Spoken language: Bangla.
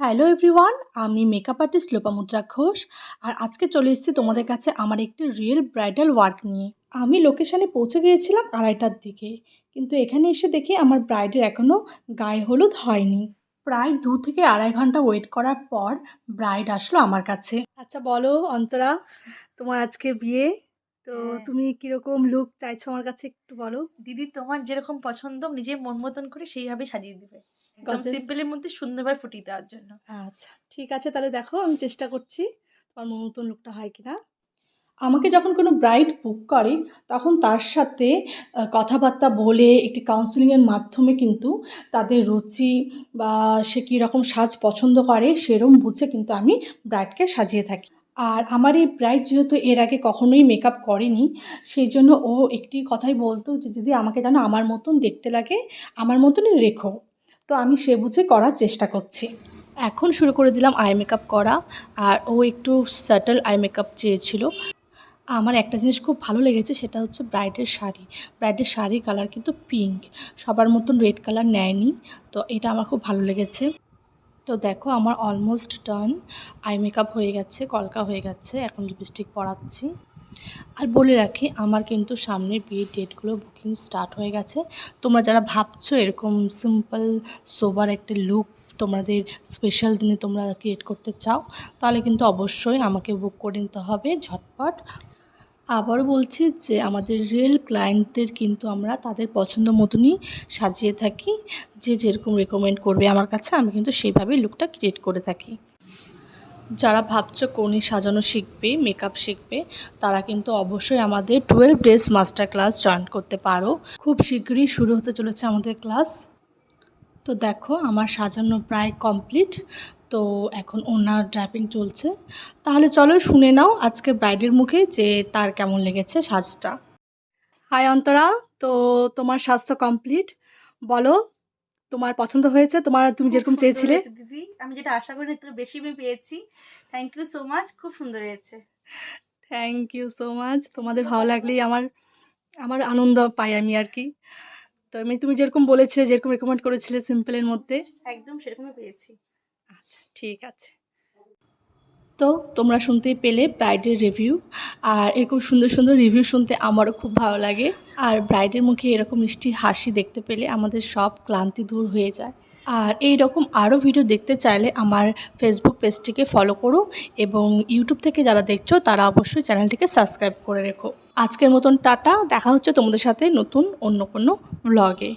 হ্যালো এভরিওয়ান আমি মেকআপ আর্টিস্ট লোপামুদ্রা ঘোষ আর আজকে চলে এসেছি তোমাদের কাছে আমার একটি রিয়েল ব্রাইডাল ওয়ার্ক নিয়ে। আমি লোকেশানে পৌঁছে গিয়েছিলাম আড়াইটার দিকে কিন্তু এখানে এসে দেখি আমার ব্রাইডের এখনও গায়ে হলুদ হয়নি। প্রায় দু থেকে আড়াই ঘণ্টা ওয়েট করার পর ব্রাইড আসলো আমার কাছে। আচ্ছা বলো অন্তরা তোমার আজকে বিয়ে? তো হ্যাঁ। তুমি কীরকম লুক চাইছো আমার কাছে একটু বলো। দিদি তোমার যেরকম পছন্দ নিজের মন মতন করে সেইভাবে সাজিয়ে দিবে। একদম. সিম্পলের মধ্যে সুন্দরভাবে ফুটিয়ে দেওয়ার জন্য। আচ্ছা ঠিক আছে তাহলে দেখো আমি চেষ্টা করছি তোমার মতন লুকটা হয় কি না আমাকে যখন কোনো ব্রাইড বুক করে তখন তার সাথে কথাবার্তা বলে একটি কাউন্সিলিংয়ের মাধ্যমে কিন্তু তাদের রুচি বা সে কী রকম সাজ পছন্দ করে সেরম বুঝে কিন্তু আমি ব্রাইডকে সাজিয়ে থাকি। আর আমার এই ব্রাইড যেহেতু এর আগে কখনোই মেকআপ করেনি সেই জন্য ও একটি কথাই বলতো যে দিদি আমাকে যেন আমার মতন দেখতে লাগে আমার মতনই রেখো। তো আমি সে বুঝে করার চেষ্টা করছি। এখন শুরু করে দিলাম আই মেকআপ করা আর ও একটু স্যাটেল আই মেকআপ চেয়েছিল। আমার একটা জিনিস খুব ভালো লেগেছে সেটা হচ্ছে ব্রাইডের শাড়ি। ব্রাইডের শাড়ি কালার কিন্তু পিঙ্ক সবার মতন রেড কালার নেয়নি, তো এটা আমার খুব ভালো লেগেছে। তো দেখো আমার অলমোস্ট ডান আই মেকআপ হয়ে গেছে, কলকা হয়ে গেছে, এখন লিপস্টিক পরাচ্ছি। আর বলে রাখি, আমার কিন্তু সামনের বিয়ের ডেটগুলো বুকিং স্টার্ট হয়ে গেছে। তোমরা যারা ভাবছ এরকম সিম্পল সোবার একটা লুক তোমাদের স্পেশাল দিনে তোমরা ক্রিয়েট করতে চাও, তাহলে কিন্তু অবশ্যই আমাকে বুক করে নিতে হবে ঝটপট। আবারও বলছি যে আমাদের রিয়েল ক্লায়েন্টদের কিন্তু আমরা তাদের পছন্দ মতনই সাজিয়ে থাকি, যে যেরকম রেকমেন্ড করবে আমার কাছে, আমি কিন্তু সেইভাবেই লুকটা ক্রিয়েট করে থাকি। যারা ভাবছ কনি সাজানো শিখবে মেকআপ শিখবে, তারা কিন্তু অবশ্যই আমাদের twelve days master class join করতে পারো। খুব শীঘ্রই শুরু হতে চলেছে আমাদের ক্লাস তো দেখো, আমার সাজানো প্রায় কমপ্লিট তো এখন ওনার ড্রাইভিং চলছে। তাহলে চলো শুনে নাও আজকে ব্রাইডের মুখে যে তার কেমন লেগেছে সাজটা। হাই অন্তরা, তো তোমার স্বাস্থ্য কমপ্লিট বলো তোমার পছন্দ হয়েছে তোমার তুমি যেরকম চেয়েছিলে। দিদি। আমি যেটা আশা করি তো বেশি আমি পেয়েছি। থ্যাংক ইউ সো মাচ খুব সুন্দর হয়েছে। থ্যাংক ইউ সো মাচ তোমাদের ভালো লাগলেই আমার আমার আনন্দ পাই আমি আর কি। তো আমি তুমি যেরকম বলেছিলে যেরকম রেকমেন্ড করেছিলে সিম্পলের মধ্যে। একদম সেরকমই পেয়েছি। আচ্ছা ঠিক আছে। তো তোমরা শুনতেই পেলে ব্রাইডের রিভিউ আর এরকম সুন্দর সুন্দর রিভিউ শুনতে আমারও খুব ভালো লাগে। আর ব্রাইডের মুখে এরকম মিষ্টি হাসি দেখতে পেলে আমাদের সব ক্লান্তি দূর হয়ে যায়। আর এই রকম আরও ভিডিও দেখতে চাইলে আমার ফেসবুক পেজটিকে ফলো করো এবং ইউটিউব থেকে যারা দেখছ, তারা অবশ্যই চ্যানেলটিকে সাবস্ক্রাইব করে রেখো। আজকের মতন টাটা, দেখা হচ্ছে তোমাদের সাথে নতুন অন্য কোনো ব্লগে